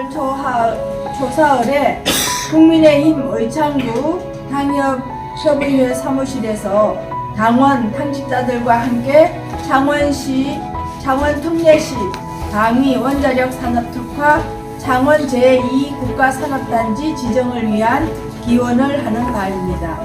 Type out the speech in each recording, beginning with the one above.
정월 초하, 초사흘에 국민의힘 의창구 당협협의회 사무실에서 당원 당직자들과 함께 창원시, 창원 특례시 방위 원자력 산업 특화 창원 제2 국가산업단지 지정을 위한 기원을 하는 바입니다.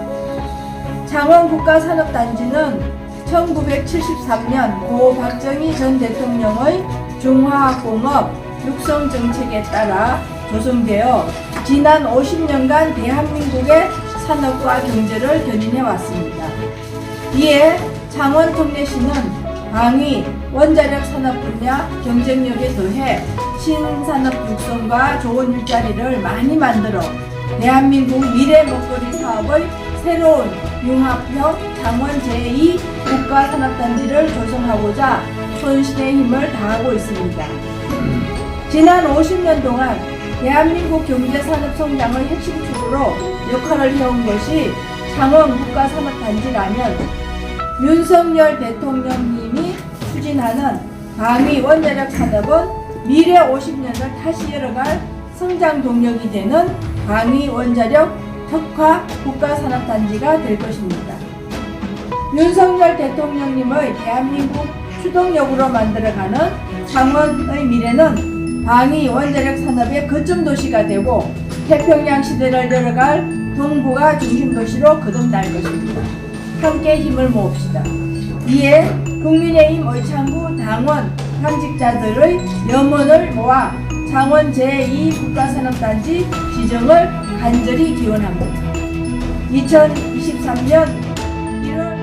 창원 국가산업단지는 1973년 고 박정희 전 대통령의 중화공업 육성 정책에 따라 조성되어 지난 50년간 대한민국의 산업과 경제를 견인해 왔습니다. 이에 창원 특례시는 방위, 원자력 산업 분야 경쟁력에 더해 신산업 육성과 좋은 일자리를 많이 만들어 대한민국 미래 먹거리 사업의 새로운 융합형 창원 제2 국가산업단지를 조성하고자 손실의 힘을 다하고 있습니다. 지난 50년 동안 대한민국 경제산업 성장의 핵심 축으로 역할을 해온 것이 창원 국가산업단지라면 윤석열 대통령님이 추진하는 방위 원자력 산업은 미래 50년을 다시 열어갈 성장 동력이 되는 방위 원자력 특화 국가산업단지가 될 것입니다. 윤석열 대통령님의 대한민국 추동력으로 만들어가는 창원의 미래는 방위 원자력 산업의 거점 도시가 되고 태평양 시대를 열어갈 동부가 중심 도시로 거듭날 것입니다. 함께 힘을 모읍시다. 이에 국민의힘 의창구 당원 당직자들의 염원을 모아 창원 제2 국가산업단지 지정을 간절히 기원합니다. 2023년 1월